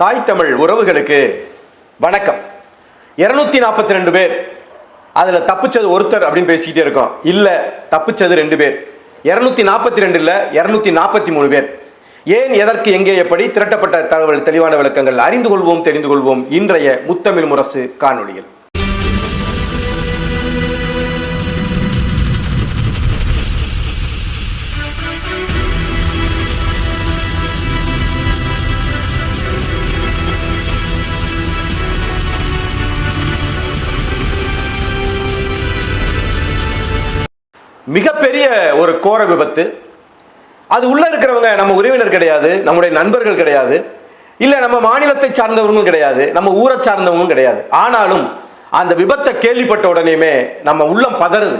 தாய் தமிழ் உறவுகளுக்கு வணக்கம். இருநூத்தி நாற்பத்தி ரெண்டு பேர். அதில் தப்பிச்சது ஒருத்தர் அப்படின்னு பேசிக்கிட்டே இருக்கோம். இல்லை தப்பிச்சது ரெண்டு பேர். இரநூத்தி நாற்பத்தி ரெண்டில் இரநூத்தி நாற்பத்தி மூணு பேர். ஏன் எதற்கு எங்கே எப்படி திரட்டப்பட்ட தகவல் தெளிவான விளக்கங்கள் அறிந்து கொள்வோம் தெரிந்து கொள்வோம் இன்றைய முத்தமிழ் முரசு காணொலியில் மிகப்பெரிய ஒரு கோர விபத்து. அது உள்ள இருக்கிறவங்க நம்ம உறவினர் கிடையாது நம்முடைய நண்பர்கள் கிடையாது இல்லை நம்ம மாநிலத்தை சார்ந்தவங்களும் கிடையாது நம்ம ஊரை சார்ந்தவங்களும் கிடையாது. ஆனாலும் அந்த விபத்தை கேள்விப்பட்ட உடனேயுமே நம்ம உள்ளம் பதறுது.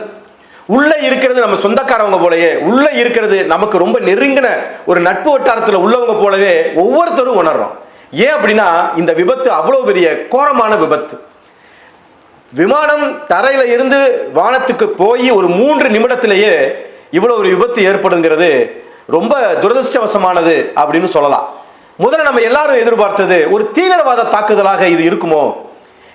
உள்ளே இருக்கிறது நம்ம சொந்தக்காரவங்க போலயே உள்ளே இருக்கிறது நமக்கு ரொம்ப நெருங்கின ஒரு நட்பு வட்டாரத்தில் உள்ளவங்க போலவே ஒவ்வொருத்தரும் உணர்றோம். ஏன் அப்படின்னா இந்த விபத்து அவ்வளோ பெரிய கோரமான விபத்து. விமானம் தரையில் இருந்து வானத்துக்கு போய் ஒரு மூன்று நிமிடத்திலேயே இவ்வளோ ஒரு விபத்து ஏற்படுங்கிறது ரொம்ப துரதிருஷ்டவசமானது அப்படின்னு சொல்லலாம். முதல்ல நம்ம எல்லாரும் எதிர்பார்த்தது ஒரு தீவிரவாத தாக்குதலாக இது இருக்குமோ?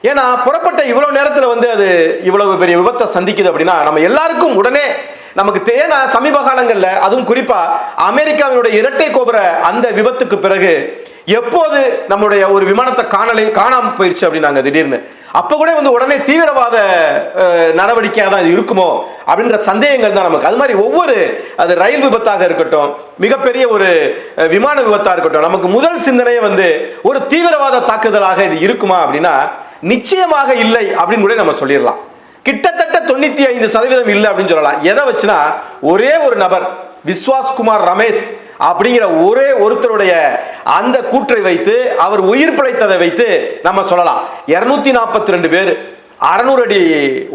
ஏன்னா புறப்பட்ட இவ்வளோ நேரத்தில் வந்து அது இவ்வளவு பெரிய விபத்தை சந்திக்குது அப்படின்னா நம்ம எல்லாருக்கும் உடனே நமக்கு தேனா சமீப காலங்களில் அதுவும் குறிப்பாக அமெரிக்காவினுடைய இரட்டை கோபுர அந்த விபத்துக்கு பிறகு எப்போது நம்முடைய ஒரு விமானத்தை காணலை காணாமல் போயிடுச்சு அப்படின்னாங்க திடீர்னு. அப்போ கூட வந்து உடனே தீவிரவாத நடவடிக்கையாக தான் இது இருக்குமோ அப்படின்ற சந்தேகங்கள் தான் நமக்கு. அது மாதிரி ஒவ்வொரு அது ரயில் விபத்தாக இருக்கட்டும் மிகப்பெரிய ஒரு விமான விபத்தாக இருக்கட்டும் நமக்கு முதல் சிந்தனையே வந்து ஒரு தீவிரவாத தாக்குதலாக இது இருக்குமா அப்படின்னா நிச்சயமாக இல்லை அப்படின்னு கூட நம்ம சொல்லிடலாம். கிட்டத்தட்ட தொண்ணூத்தி ஐந்து சதவீதம் இல்லை அப்படின்னு சொல்லலாம். எதை வச்சுனா ஒரே ஒரு நபர் விஸ்வாஸ்குமார் ரமேஷ் அப்படிங்கிற ஒரே ஒருத்தருடைய அந்த கூற்றை வைத்து அவர் உயிர் பிழைத்ததை வைத்து நம்ம சொல்லலாம். இருநூத்தி நாற்பத்தி ரெண்டு பேர் அறநூறு அடி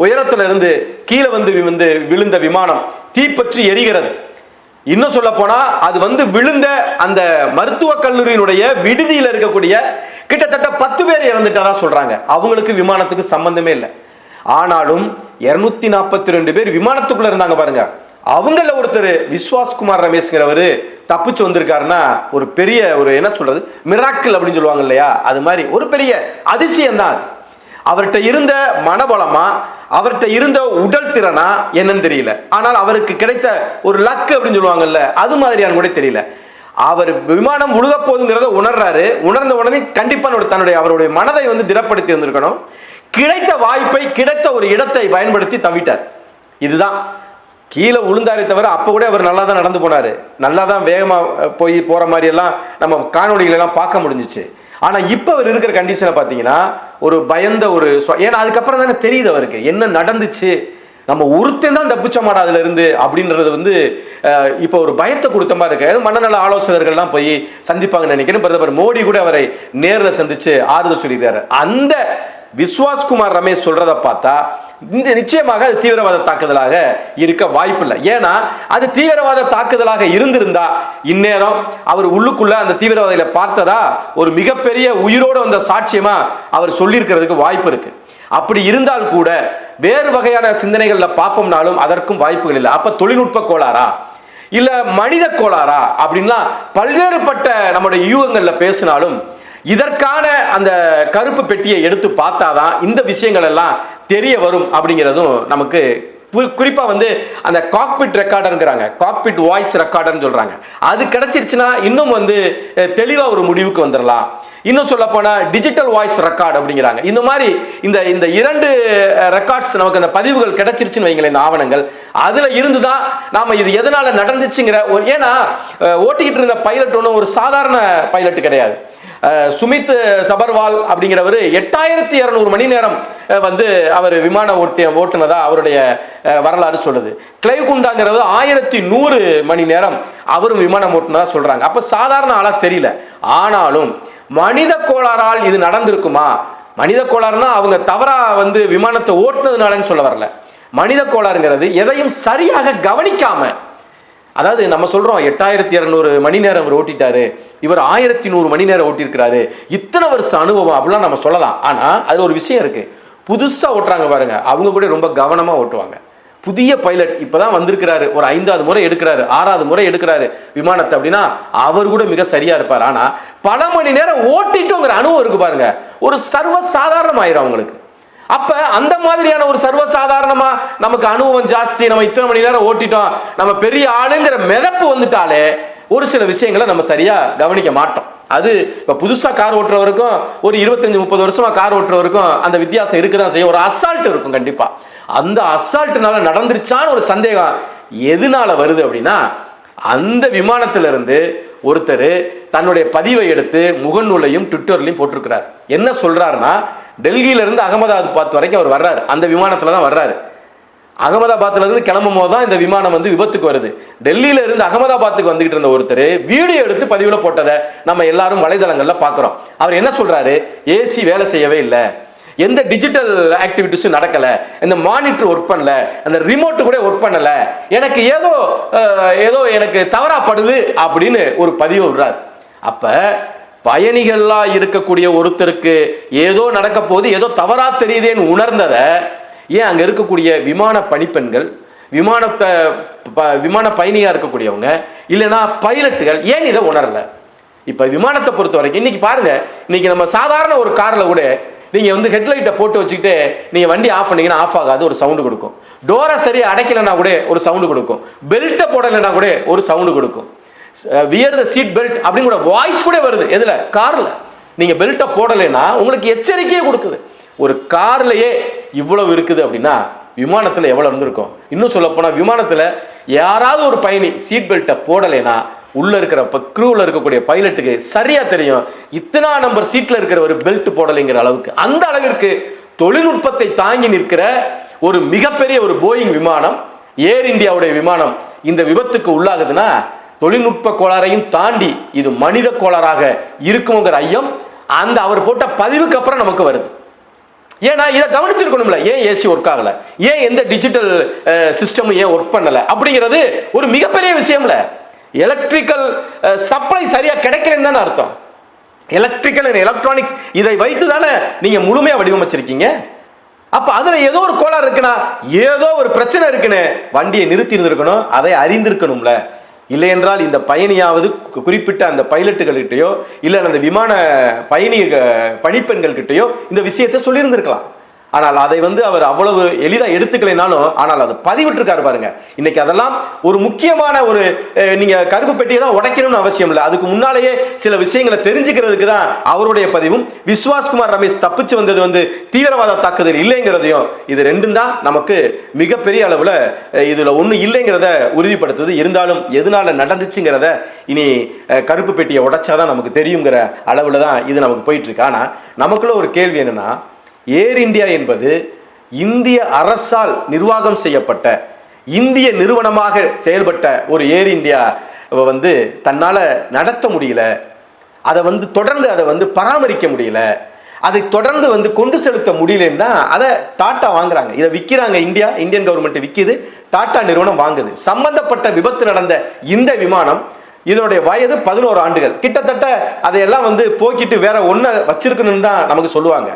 உயரத்துல இருந்து கீழே வந்து வந்து விழுந்த விமானம் தீப்பற்றி எரிகிறது. இன்னும் சொல்ல போனா அது வந்து விழுந்த அந்த மருத்துவக் கல்லூரியினுடைய விடுதியில் இருக்கக்கூடிய கிட்டத்தட்ட பத்து பேர் இறந்துட்டதா சொல்றாங்க. அவங்களுக்கு விமானத்துக்கு சம்பந்தமே இல்லை. ஆனாலும் இருநூத்தி நாற்பத்தி ரெண்டு பேர் விமானத்துக்குள்ள இருந்தாங்க பாருங்க. அவங்கள ஒருத்தர் விஸ்வாஸ் குமார் ரமேஷ்ங்கிறவர் தப்பிச்சு வந்திருக்காருன்னா ஒரு பெரிய ஒரு என்ன சொல்றது? மிராக்கிள் அப்படின்னு சொல்லுவாங்க இல்லையா? அது மாதிரி ஒரு பெரிய அதிசயம் தான் அது. அவர்கிட்ட இருந்த மனபலமா அவர்கிட்ட இருந்த உடல் திறனா என்னன்னு தெரியல. ஆனால் அவருக்கு கிடைத்த ஒரு லக் அப்படின்னு சொல்லுவாங்கல்ல அது மாதிரியான கூட தெரியல. அவர் விமானம் உழுக போகுதுங்கிறத உணர்றாரு. உணர்ந்த உடனே கண்டிப்பாக தன்னுடைய அவருடைய மனதை வந்து திடப்படுத்தி இருந்திருக்கணும் கிடைத்த வாய்ப்பை கிடைத்த ஒரு இடத்தை பயன்படுத்தி தவிட்டார். இதுதான். கீழே விழுந்தாரே தவிர அப்போ கூட அவர் நல்லா தான் நடந்து போனாரு. நல்லா தான் வேகமாக போய் போகிற மாதிரி எல்லாம் நம்ம காணொலிகளெல்லாம் பார்க்க முடிஞ்சிச்சு. ஆனால் இப்போ அவர் இருக்கிற கண்டிஷனை பார்த்தீங்கன்னா ஒரு பயந்த ஒரு ஏன்னா அதுக்கப்புறம் தானே தெரியுது அவருக்கு. என்ன நடந்துச்சு? நம்ம ஒருத்தன் தான் தப்பிச்சோமாடா அதுல இருந்து அப்படின்றது வந்து இப்போ ஒரு பயத்தை கொடுத்த மாதிரி இருக்கு. மனநல ஆலோசகர்கள்லாம் போய் சந்திப்பாங்கன்னு நினைக்கிறேன். பிரதமர் மோடி கூட அவரை நேரில் சந்திச்சு ஆறுதல் சொல்லியிருக்காரு. அந்த விஸ்வாஸ்குமார் ரமேஷ் சொல்றத பார்த்தா இந்த நிச்சயமாக அது தீவிரவாத தாக்குதலாக இருக்க வாய்ப்பில்லை. ஏன்னா அது தீவிரவாத தாக்குதலாக இருந்திருந்தா இந்நேரம் அவர் உள்ளுக்குள்ள அந்த தீவிரவாதிகளை பார்த்ததா ஒரு மிகப்பெரிய உயிரோடு வந்த சாட்சியமா அவர் சொல்லியிருக்கிறதுக்கு வாய்ப்பு இருக்கு. அப்படி இருந்தால் கூட வேறு வகையான சிந்தனைகளில் பார்ப்போம்னாலும் அதற்கும் வாய்ப்புகள் இல்லை. அப்ப தொழில்நுட்ப கோளாறா? இல்ல மனித கோளாறா? அப்படின்லாம் பல்வேறுபட்ட நம்முடைய யூகங்களில் பேசினாலும் இதற்கான அந்த கருப்பு பெட்டியை எடுத்து பார்த்தாதான் இந்த விஷயங்கள் எல்லாம் தெரிய வரும் அப்படிங்கிறதும் நமக்கு குறிப்பாக குறிப்பா வந்து அந்த காக்பிட் ரெக்கார்டருங்கிறாங்க காக்பிட் வாய்ஸ் ரெக்கார்டர்னு சொல்றாங்க. அது கிடைச்சிருச்சுன்னா இன்னும் வந்து தெளிவாக தெளிவா ஒரு முடிவுக்கு வந்துடலாம் இன்னும் சொல்ல போனா டிஜிட்டல் வாய்ஸ் ரெக்கார்டு அப்படிங்கிறாங்க. இந்த மாதிரி இந்த இந்த இரண்டு ரெக்கார்ட்ஸ் நமக்கு அந்த பதிவுகள் கிடைச்சிருச்சுன்னு வைங்களேன் இந்த ஆவணங்கள். அதுல இருந்து தான் நாம இது எதனால நடந்துச்சுங்கிற ஒரு ஏன்னா ஓட்டிக்கிட்டு இருந்த பைலட் ஒன்றும் ஒரு சாதாரண பைலட் கிடையாது. சுமித் சபர்வால் அப்படிங்கிறவர் எட்டாயிரத்தி இரநூறு மணி நேரம் வந்து அவர் விமான ஓட்டிய ஓட்டுனதா அவருடைய வரலாறு சொல்லுது. கிளைகுண்டாங்கிறது ஆயிரத்தி நூறு மணி நேரம் அவரும் விமானம் ஓட்டுனதா சொல்றாங்க. அப்ப சாதாரண ஆளா தெரியல. ஆனாலும் மனித கோளாறால் இது நடந்திருக்குமா? மனித கோளாறுனா அவங்க தவறா வந்து விமானத்தை ஓட்டுனதுனாலன்னு சொல்ல வரல. மனித கோளாறுங்கிறது எதையும் சரியாக கவனிக்காம அதாவது நம்ம சொல்றோம் எட்டாயிரத்தி இரநூறு மணி நேரம் அவர் ஓட்டிட்டாரு. இவர் ஆயிரத்தி நூறு மணி நேரம் ஓட்டியிருக்கிறாரு. இத்தனை வருஷம் அனுபவம் அப்படிலாம் நம்ம சொல்லலாம். ஆனா அது ஒரு விஷயம் இருக்கு. புதுசா ஓட்டுறாங்க பாருங்க. அவங்க கூட ரொம்ப கவனமா ஓட்டுவாங்க. புதிய பைலட் இப்பதான் வந்திருக்கிறாரு. ஒரு ஐந்தாவது முறை எடுக்கிறாரு. ஆறாவது முறை எடுக்கிறாரு. விமானத்தை அப்படின்னா அவர் கூட மிக சரியா இருப்பார். ஆனா பல மணி நேரம் ஓட்டிட்டோங்கிற அனுபவம் இருக்கு பாருங்க. ஒரு சர்வ சாதாரணமாயிரும் அவங்களுக்கு. அப்ப அந்த மாதிரியான ஒரு சர்வசாதாரணமா நமக்கு அனுபவம் ஜாஸ்தி. நம்ம இத்தனை மணி நேரம் ஓட்டிட்டோம். நம்ம பெரிய ஆளுங்கிற மிதப்பு வந்துட்டாலே ஒரு சில விஷயங்களை நம்ம சரியா கவனிக்க மாட்டோம். அது இப்ப புதுசா கார் ஓட்டுறவருக்கும் ஒரு இருபத்தஞ்சு முப்பது வருஷமா கார் ஓட்டுறவருக்கும் அந்த வித்தியாசம் இருக்குதான் செய்யும். ஒரு அசால்ட் இருக்கும் கண்டிப்பா. அந்த அசால்ட்னால நடந்துருச்சான்னு ஒரு சந்தேகம் எதனால வருது அப்படின்னா அந்த விமானத்துல இருந்து ஒருத்தர் தன்னுடைய பதிவை எடுத்து முகநூலையும் ட்விட்டர்லையும் போட்டிருக்கிறார். என்ன சொல்றாருன்னா டெல்லியிலிருந்து அகமதாபாத் வரைக்கும் அவர் வர்றாரு. அந்த விமானத்தில் தான் வர்றாரு. அகமதாபாத்லேருந்து கிளம்பும் போது தான் இந்த விமானம் வந்து விபத்துக்கு வருது. டெல்லியிலிருந்து அகமதாபாத்துக்கு வந்துகிட்டு இருந்த ஒருத்தர் வீடியோ எடுத்து பதிவில் போட்டதை நம்ம எல்லாரும் வலைதளங்களில் பார்க்குறோம் அவர் என்ன சொல்கிறாரு ஏசி வேலை செய்யவே இல்லை. எந்த டிஜிட்டல் ஆக்டிவிட்டிஸும் நடக்கல. இந்த மானிட்டர் ஒர்க் பண்ணல. அந்த ரிமோட்டு கூட ஒர்க் பண்ணலை. எனக்கு ஏதோ ஏதோ எனக்கு தவறாப்படுது அப்படின்னு ஒரு பதிவு விடுறாரு. அப்போ பயணிகள்லாம் இருக்கக்கூடிய ஒருத்தருக்கு ஏதோ நடக்க போது ஏதோ தவறா தெரியுதேன்னு உணர்ந்ததை ஏன் அங்கே இருக்கக்கூடிய விமான பணிப்பெண்கள் விமானத்தை ப- விமான பயணியாக இருக்கக்கூடியவங்க இல்லைன்னா பைலட்டுகள் ஏன் இதை உணரல? இப்போ விமானத்தை பொறுத்த வரைக்கும் இன்றைக்கி பாருங்க இன்றைக்கி நம்ம சாதாரண ஒரு காரில் கூட நீங்கள் வந்து ஹெட்லைட்டை போட்டு வச்சுக்கிட்டு நீங்கள் வண்டி ஆஃப் பண்ணிங்கன்னா ஆஃப் ஆகாது ஒரு சவுண்டு கொடுக்கும். டோரை சரியாக அடைக்கலைன்னா கூட ஒரு சவுண்டு கொடுக்கும். பெல்ட்டை போடலைன்னா கூட ஒரு சவுண்டு கொடுக்கும். வியர் த சீட் பெல்ட் அப்படின்னு கூட வாய்ஸ் கூட வருது. எதில்? காரில். நீங்கள் பெல்ட்டை போடலைன்னா உங்களுக்கு எச்சரிக்கையே கொடுக்குது. ஒரு கார்லையே இவ்வளவு இருக்குது அப்படின்னா விமானத்தில் எவ்வளோ இருந்திருக்கும்? இன்னும் சொல்லப்போனால் விமானத்தில் யாராவது ஒரு பயணி சீட் பெல்ட்டை போடலைன்னா உள்ளே இருக்கிற க்ரூவில் இருக்கக்கூடிய பைலட்டுக்கு சரியாக தெரியும். இத்தனா நம்பர் சீட்டில் இருக்கிற ஒரு பெல்ட் போடலைங்கிற அளவுக்கு. அந்த அளவிற்கு தொழில்நுட்பத்தை தாங்கி நிற்கிற ஒரு மிகப்பெரிய ஒரு போயிங் விமானம் ஏர் இந்தியாவுடைய விமானம் இந்த விபத்துக்கு உள்ளாகுதுன்னா தொழில்நுட்ப கோளாறையும் தாண்டி இது மனித கோளாறாக இருக்குங்கிற ஐயம் அந்த அவர் போட்ட பதிவுக்கு அப்புறம் நமக்கு வருது. ஏன்னா இதை கவனிச்சிருக்கணும்ல. ஏன் ஏசி ஒர்க் ஆகல? ஏன் எந்த டிஜிட்டல் சிஸ்டமும் ஏன் ஒர்க் பண்ணல? அப்படிங்கிறது ஒரு மிகப்பெரிய விஷயம்ல. எலக்ட்ரிக்கல் சப்ளை சரியா கிடைக்கலன்னு தானே அர்த்தம். எலக்ட்ரிக்கல் அண்ட் எலக்ட்ரானிக்ஸ் இதை வைத்து தானே நீங்க முழுமையா வடிவமைச்சிருக்கீங்க. அப்ப அதுல ஏதோ ஒரு கோளாறு இருக்குன்னா ஏதோ ஒரு பிரச்சனை இருக்குன்னு வண்டியை நிறுத்தி இருந்திருக்கணும் அதை அறிந்திருக்கணும்ல. இல்லையென்றால் இந்த பயணியாவது கு- குறிப்பிட்ட அந்த பைலட்டுகள்கிட்டயோ இல்லை அந்த விமான பயணி பணிப்பெண்கள்கிட்டயோ இந்த விஷயத்தை சொல்லியிருந்திருக்கலாம். ஆனால் அதை வந்து அவர் அவ்வளவு எளிதாக எடுத்துக்கலைனாலும் ஆனால் அது பதிவிட்டிருக்காரு பாருங்க. இன்னைக்கு அதெல்லாம் ஒரு முக்கியமான ஒரு நீங்க கருப்பு பெட்டியை தான் உடைக்கணும்னு அவசியம் இல்லை. அதுக்கு முன்னாலேயே சில விஷயங்களை தெரிஞ்சுக்கிறதுக்கு தான் அவருடைய பதிவும். விஸ்வாஸ்குமார் ரமேஷ் தப்பிச்சு வந்தது வந்து தீவிரவாத தாக்குதல் இல்லைங்கிறதையும் இது ரெண்டும் தான் நமக்கு மிகப்பெரிய அளவில் இதில் இதுல ஒண்ணு இல்லைங்கிறத உறுதிப்படுத்துது. இருந்தாலும் எதனால நடந்துச்சுங்கிறத இனி கருப்பு பெட்டியை உடைச்சாதான் நமக்கு தெரியுங்கிற அளவில் தான் இது நமக்கு போயிட்டு இருக்கு. ஆனால் நமக்குள்ள ஒரு கேள்வி என்னன்னா ஏர் இந்தியா என்பது இந்திய அரசால் நிர்வாகம் செய்யப்பட்ட இந்திய நிறுவனமாக செயல்பட்ட ஒரு ஏர் இந்தியா வந்து தன்னால் நடத்த முடியல. அதை வந்து தொடர்ந்து அதை வந்து பராமரிக்க முடியல. அதை தொடர்ந்து வந்து கொண்டு செலுத்த முடியலன்னா அதை டாட்டா வாங்குறாங்க. இதை விற்கிறாங்க இந்தியா இந்தியன் கவர்மெண்ட் விற்கிது டாட்டா நிறுவனம் வாங்குது. சம்பந்தப்பட்ட விபத்து நடந்த இந்த விமானம் இதனுடைய வயது பதினோரு ஆண்டுகள். கிட்டத்தட்ட அதையெல்லாம் வந்து போக்கிட்டு வேற ஒன்றை வச்சிருக்கணும்னு தான் நமக்கு சொல்லுவாங்க.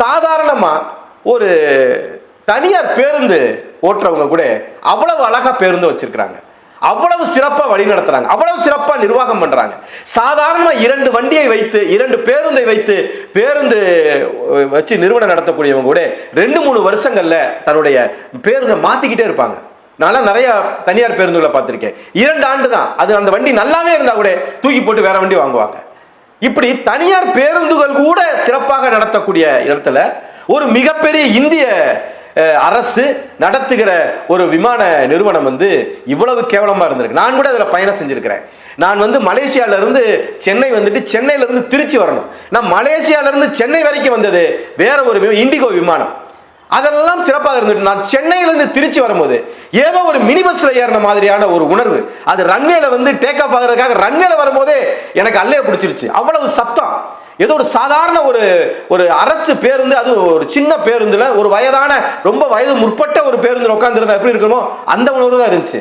சாதாரணமாக ஒரு தனியார் பேருந்து ஓட்டுறவங்க கூட அவ்வளவு அழகாக பேருந்து வச்சிருக்கிறாங்க. அவ்வளவு சிறப்பாக வழி நடத்துறாங்க. அவ்வளவு சிறப்பாக நிர்வாகம் பண்ணுறாங்க சாதாரணமாக இரண்டு வண்டியை வைத்து இரண்டு பேருந்தை வைத்து பேருந்து வச்சு நிறுவனம் நடத்தக்கூடியவங்க கூட ரெண்டு மூணு வருஷங்களில் தன்னுடைய பேருந்தை மாத்திக்கிட்டே இருப்பாங்க. நான்லாம் நிறைய தனியார் பேருந்துகளை பார்த்துருக்கேன். இரண்டு ஆண்டு தான் அது அந்த வண்டி நல்லாவே இருந்தால் கூட தூக்கி போட்டு வேற வண்டி வாங்குவாங்க. இப்படி தனியார் பேருந்துகள் கூட சிறப்பாக நடத்தக்கூடிய இடத்துல ஒரு மிகப்பெரிய இந்திய அரசு நடத்துகிற ஒரு விமான நிறுவனம் வந்து இவ்வளவு கேவலமாக இருந்திருக்கு. நான் கூட அதில் பயணம் செஞ்சுருக்கிறேன். நான் வந்து மலேசியாவிலேருந்து சென்னை வந்துட்டு சென்னையிலேருந்து திருச்சி வரணும். நான் மலேசியாவிலேருந்து சென்னை வரைக்கும் வந்தது வேற ஒரு வி- இண்டிகோ விமானம். அதெல்லாம் சிறப்பாக இருந்துட்டு நான் சென்னையிலேருந்து திருச்சி வரும்போது ஏதோ ஒரு மினி பஸ்ல ஏறின மாதிரியான ஒரு உணர்வு. அது ரன்வேல வந்து டேக் ஆஃப் ஆகிறதுக்காக ரன்வேல வரும்போதே எனக்கு அல்லைய பிடிச்சிருச்சு. அவ்வளவு சத்தம். ஏதோ ஒரு சாதாரண ஒரு ஒரு அரசு பேருந்து அது ஒரு சின்ன பேருந்துல ஒரு வயதான ரொம்ப வயது முற்பட்ட ஒரு பேருந்தில் உட்காந்துருந்தா எப்படி இருக்கணுமோ அந்த உணர்வு தான் இருந்துச்சு.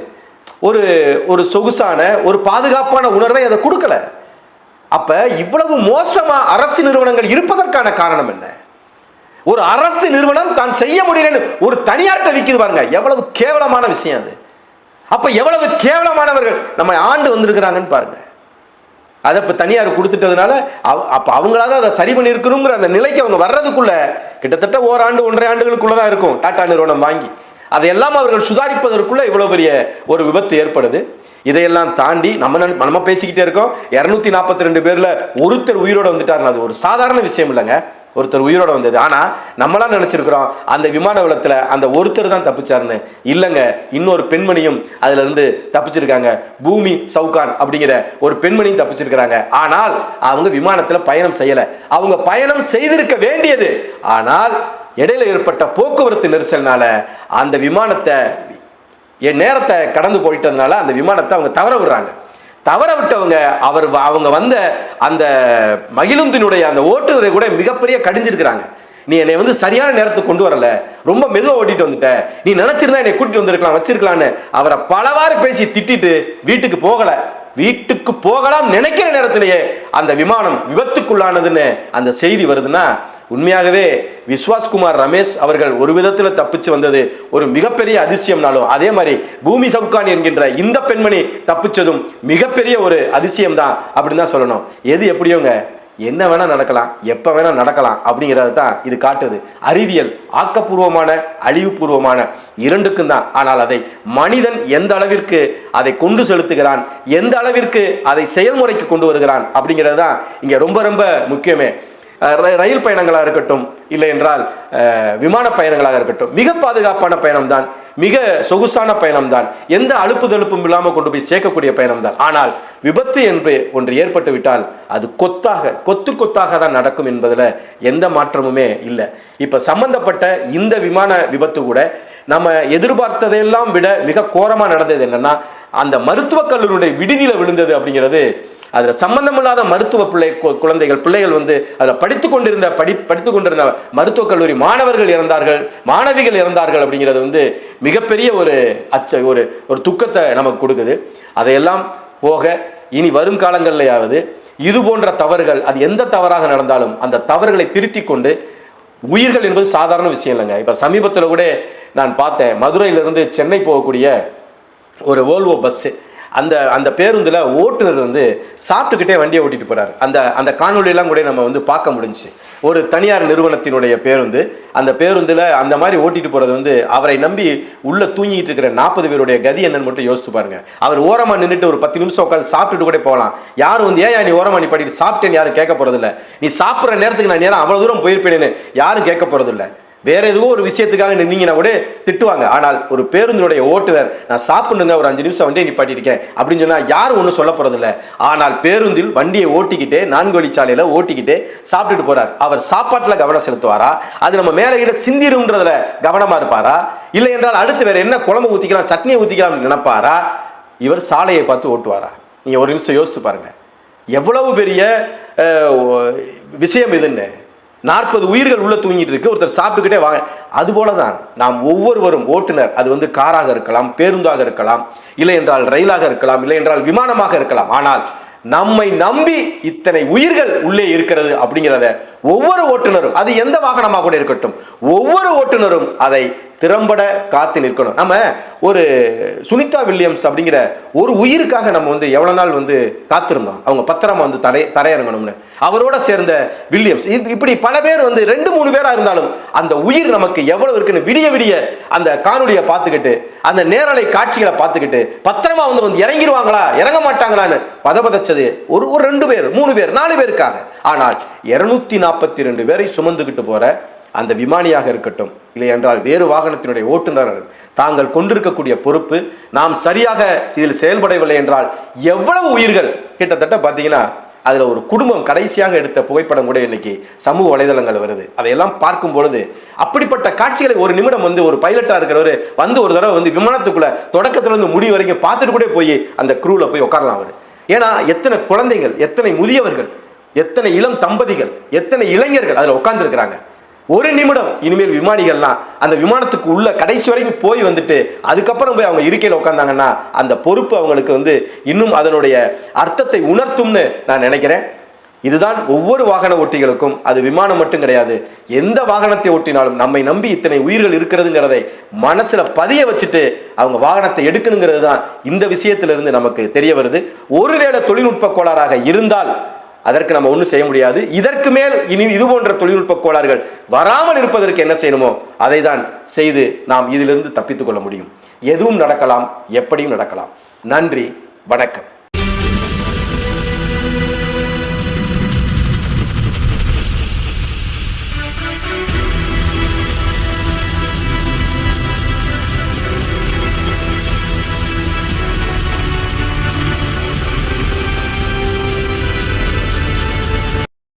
ஒரு ஒரு சொகுசான ஒரு பாதுகாப்பான உணர்வை அதை கொடுக்கல. அப்ப இவ்வளவு மோசமா அரசு நிறுவனங்கள் இருப்பதற்கான காரணம் என்ன? ஒரு அரசு நிறுவனம் தான் செய்ய முடியலன்னு ஒரு தனியார்ட்ட விற்கிது பாருங்க. எவ்வளவு கேவலமான விஷயம் அது. அப்ப எவ்வளவு கேவலமானவர்கள் நம்ம ஆண்டு வந்திருக்கிறாங்கன்னு பாருங்க. அதை இப்போ தனியார் கொடுத்துட்டதுனால அவ- அப்ப அவங்களால அதை சரி பண்ணியிருக்கணுங்கிற அந்த நிலைக்கு அவங்க வர்றதுக்குள்ள கிட்டத்தட்ட ஓராண்டு ஒன்றரை ஆண்டுகளுக்குள்ள தான் இருக்கும் டாடா நிறுவனம் வாங்கி. அதையெல்லாம் அவர்கள் சுதாரிப்பதற்குள்ள இவ்வளோ பெரிய ஒரு விபத்து ஏற்படுது. இதையெல்லாம் தாண்டி நம்ம நம்ம பேசிக்கிட்டே இருக்கோம். இரநூத்தி நாற்பத்தி ரெண்டு பேரில் ஒருத்தர் உயிரோடு வந்துட்டாருன்னு அது ஒரு சாதாரண விஷயம் இல்லைங்க. ஒருத்தர் உயிரோட வந்தது. ஆனால் நம்மளாம் நினச்சிருக்கிறோம் அந்த விமான விபத்துல அந்த ஒருத்தர் தான் தப்பிச்சாருன்னு. இல்லைங்க இன்னொரு பெண்மணியும் அதிலிருந்து தப்பிச்சிருக்காங்க. பூமி சவுகான் அப்படிங்கிற ஒரு பெண்மணியும் தப்பிச்சிருக்கிறாங்க. ஆனால் அவங்க விமானத்தில் பயணம் செய்யலை. அவங்க பயணம் செய்திருக்க வேண்டியது. ஆனால் இடையில ஏற்பட்ட போக்குவரத்து நெரிசல்னால அந்த விமானத்தை என் நேரத்தை கடந்து போயிட்டதுனால அந்த விமானத்தை அவங்க தவற விடுறாங்க. தவற விட்டவங்க அவர் வ- அவங்க வந்த அந்த மகிழுந்தினுடைய அந்த ஓட்டுநரை கூட மிகப்பெரிய கடிஞ்சிருக்கிறாங்க. நீ என்னை வந்து சரியான நேரத்துக்கு கொண்டு வரல. ரொம்ப மெதுவாக ஓட்டிட்டு வந்துட்ட. நீ நினைச்சிருந்தா என்னை கூட்டிட்டு வந்திருக்கலாம் வச்சிருக்கலாம்னு. அவரை பலவாறு பேசி திட்டிட்டு வீட்டுக்கு போகல. வீட்டுக்கு போகலாம் நினைக்கிற நேரத்திலேயே அந்த விமானம் விபத்துக்குள்ளானதுன்னு அந்த செய்தி வருதுன்னா உண்மையாகவே விஸ்வாஸ்குமார் ரமேஷ் அவர்கள் ஒரு விதத்தில் தப்பிச்சு வந்தது ஒரு மிகப்பெரிய அதிசயம்னாலும் அதே மாதிரி பூமி சவுகான் என்கின்ற இந்த பெண்மணி தப்பிச்சதும் மிகப்பெரிய ஒரு அதிசயம் தான் அப்படின்னு தான் சொல்லணும். எது எப்படியோங்க? என்ன வேணா நடக்கலாம் எப்ப வேணா நடக்கலாம் அப்படிங்கறத தான் இது காட்டுது. அறிவியல் ஆக்கப்பூர்வமான அழிவுபூர்வமான இரண்டுக்கும் தான். ஆனால் அதை மனிதன் எந்த அளவிற்கு அதை கொண்டு செலுத்துகிறான் எந்த அளவிற்கு அதை செயல்முறைக்கு கொண்டு வருகிறான் அப்படிங்கிறது தான் இங்க ரொம்ப ரொம்ப முக்கியமே. ரயில் பயணங்களாக இருக்கட்டும் இல்லை என்றால் விமான பயணங்களாக இருக்கட்டும் மிக பாதுகாப்பான பயணம்தான் மிக சொகுசான பயணம்தான் எந்த அலுப்பு தழுப்பும் இல்லாமல் கொண்டு போய் சேர்க்கக்கூடிய பயணம்தான். ஆனால் விபத்து என்று ஒன்று ஏற்பட்டு விட்டால் அது கொத்தாக கொத்து கொத்தாக தான் நடக்கும் என்பதில் எந்த மாற்றமுமே இல்லை. இப்போ சம்பந்தப்பட்ட இந்த விமான விபத்து கூட நம்ம எதிர்பார்த்ததையெல்லாம் விட மிக கோரமாக நடந்தது என்னன்னா அந்த மருத்துவக் கல்லூரியுடைய விடுதியில் விழுந்தது அப்படிங்கிறது அதில் சம்பந்தமில்லாத மருத்துவ பிள்ளை கு- குழந்தைகள் பிள்ளைகள் வந்து அதில் படித்து கொண்டிருந்த படி படித்து கொண்டிருந்த மருத்துவக் கல்லூரி மாணவர்கள் இறந்தார்கள் மாணவிகள் இறந்தார்கள் அப்படிங்கிறது வந்து மிகப்பெரிய ஒரு அச்ச ஒரு ஒரு துக்கத்தை நமக்கு கொடுக்குது. அதையெல்லாம் போக இனி வரும் காலங்களிலேயாவது இது போன்ற தவறுகள் அது எந்த தவறாக நடந்தாலும் அந்த தவறுகளை திருத்தி கொண்டு உயிர்கள் என்பது சாதாரண விஷயம் இல்லைங்க. இப்போ சமீபத்தில் கூட நான் பார்த்தேன் மதுரையிலிருந்து சென்னை போகக்கூடிய ஒரு ஓல்வோ பஸ்ஸு அந்த அந்த பேருந்தில் ஓட்டுநர் வந்து சாப்பிட்டுக்கிட்டே வண்டியை ஓட்டிட்டு போகிறார் அந்த அந்த காணொளியெல்லாம் கூட நம்ம வந்து பார்க்க முடிஞ்சு ஒரு தனியார் நிறுவனத்தினுடைய பேருந்து அந்த பேருந்தில் அந்த மாதிரி ஓட்டிட்டு போகிறது வந்து அவரை நம்பி உள்ளே தூங்கிட்டு இருக்கிற நாற்பது பேருடைய கதி என்னன்னு மட்டும் யோசித்து பாருங்க. அவர் ஓரமாக நின்றுட்டு ஒரு பத்து நிமிஷம் உட்காந்து சாப்பிட்டுட்டு கூட போகலாம். யாரும் வந்து ஏன் நீ ஓரமாக நீ படிக்கிட்டு சாப்பிட்டேன்னு யாரும் கேட்க போகிறதில்ல நீ சாப்பிட்ற நேரத்துக்கு நான் நேரம் அவ்வளோ தூரம் போயிருப்பேனேன்னு யாரும் கேட்க போகிறதில்ல வேற எதுவோ ஒரு விஷயத்துக்காக நின்னீங்கன்னா கூட திட்டுவாங்க. ஆனால் ஒரு பேருந்தினுடைய ஓட்டுநர் நான் சாப்பிடுங்க ஒரு அஞ்சு நிமிஷம் வண்டியை நிப்பாட்டியிருக்கேன். அப்படின்னு சொன்னால் யாரும் ஒன்றும் சொல்ல போகிறதில்ல ஆனால் பேருந்தில் வண்டியை ஓட்டிக்கிட்டே நான்கு வழிச்சாலையில் ஓட்டிக்கிட்டே சாப்பிட்டுட்டு போறார். அவர் சாப்பாட்டில் கவனம் செலுத்துவாரா? அது நம்ம மேலே கிட்ட சிந்திரும்ன்றதுல கவனமாக இருப்பாரா? இல்லை என்றால் அடுத்து வேற என்ன குழம்பு ஊற்றிக்கலாம் சட்னியை ஊற்றிக்கலாம்னு நினைப்பாரா? இவர் சாலையை பார்த்து ஓட்டுவாரா? நீங்கள் ஒரு நிமிஷம் யோசித்து பாருங்கள் எவ்வளவு பெரிய விஷயம் இதுன்னு. நாற்பது உயிர்கள் உள்ள தூங்கிட்டு இருக்கு. ஒருத்தர் சாப்பிட்டுக்கிட்டே வாங்க. அது போல தான் நாம் ஒவ்வொருவரும் ஓட்டுநர். அது வந்து காராக இருக்கலாம் பேருந்தாக இருக்கலாம் இல்லை என்றால் ரயிலாக இருக்கலாம் இல்லை என்றால் விமானமாக இருக்கலாம். ஆனால் நம்மை நம்பி இத்தனை உயிர்கள் உள்ளே இருக்கிறது அப்படிங்கிறத ஒவ்வொரு ஓட்டுநரும் அது எந்த வாகனமாக கூட இருக்கட்டும் ஒவ்வொரு ஓட்டுநரும் அதை திறம்பட காத்து நிற்கணும். நம்ம ஒரு சுனிதா வில்லியம்ஸ் அப்படிங்கிற ஒரு உயிருக்காக நம்ம வந்து எவ்வளோ நாள் வந்து காத்திருந்தோம். அவங்க பத்திரமா வந்து தரை தரையிறங்கணும்னு அவரோட சேர்ந்த வில்லியம்ஸ். இப்- இப்படி பல பேர் வந்து ரெண்டு மூணு பேராக இருந்தாலும் அந்த உயிர் நமக்கு எவ்வளவு இருக்குன்னு விடிய விடிய அந்த காணொலியை பார்த்துக்கிட்டு அந்த நேரலை காட்சிகளை பார்த்துக்கிட்டு பத்திரமா வந்து வந்து இறங்கிடுவாங்களா இறங்க மாட்டாங்களான்னு பதபதச்சது ஒரு ஒரு ரெண்டு பேர் மூணு பேர் நாலு பேருக்காக. ஆனால் இருநூத்தி நாற்பத்தி ரெண்டு பேரை சுமந்துக்கிட்டு போற அந்த விமானியாக இருக்கட்டும் இல்லை என்றால் வேறு வாகனத்தினுடைய ஓட்டுநர்கள் தாங்கள் கொண்டிருக்கக்கூடிய பொறுப்பு நாம் சரியாக இதில் செயல்படவில்லை என்றால் எவ்வளவு உயிர்கள்? கிட்டத்தட்ட பார்த்தீங்கன்னா அதில் ஒரு குடும்பம் கடைசியாக எடுத்த புகைப்படம் கூட இன்னைக்கு சமூக வலைதளங்கள் வருது. அதையெல்லாம் பார்க்கும் பொழுது அப்படிப்பட்ட காட்சிகளை ஒரு நிமிடம் வந்து ஒரு பைலட்டாக இருக்கிறவர் வந்து ஒரு தடவை வந்து விமானத்துக்குள்ளே தொடக்கத்துல இருந்து வரைக்கும் பார்த்துட்டு கூட போய் அந்த க்ரூவில் போய் உட்காரலாம் அவர். ஏன்னா எத்தனை குழந்தைகள் எத்தனை முதியவர்கள் எத்தனை இளம் தம்பதிகள் எத்தனை இளைஞர்கள் அதில் உட்காந்துருக்கிறாங்க ஒரு நிமிடம் இனிமேல் விமானிகள்லாம் அந்த விமானத்துக்கு உள்ள கடைசி வரைக்கும் போய் வந்துட்டு அதுக்கப்புறம் போய் அவங்க இருக்கையில் உட்காந்தாங்கன்னா அந்த பொறுப்பு அவங்களுக்கு வந்து இன்னும் அதனுடைய அர்த்தத்தை உணர்த்தும்னு நான் நினைக்கிறேன். இதுதான் ஒவ்வொரு வாகன ஓட்டிகளுக்கும் அது விமானம் மட்டும் கிடையாது. எந்த வாகனத்தை ஓட்டினாலும் நம்மை நம்பி இத்தனை உயிர்கள் இருக்கிறதுங்கிறதை மனசுல பதிய வச்சுட்டு அவங்க வாகனத்தை எடுக்கணுங்கிறது தான் இந்த விஷயத்திலிருந்து நமக்கு தெரிய வருது. ஒருவேளை தொழில்நுட்ப கோளாறாக இருந்தால் அதற்கு நம்ம ஒன்றும் செய்ய முடியாது. இதற்கு மேல் இனி இது போன்ற தொழில்நுட்ப கோளாறுகள் வராமல் இருப்பதற்கு என்ன செய்யணுமோ அதை தான் செய்து நாம் இதிலிருந்து தப்பித்துக்கொள்ள முடியும். எதுவும் நடக்கலாம் எப்படியும் நடக்கலாம். நன்றி வணக்கம்.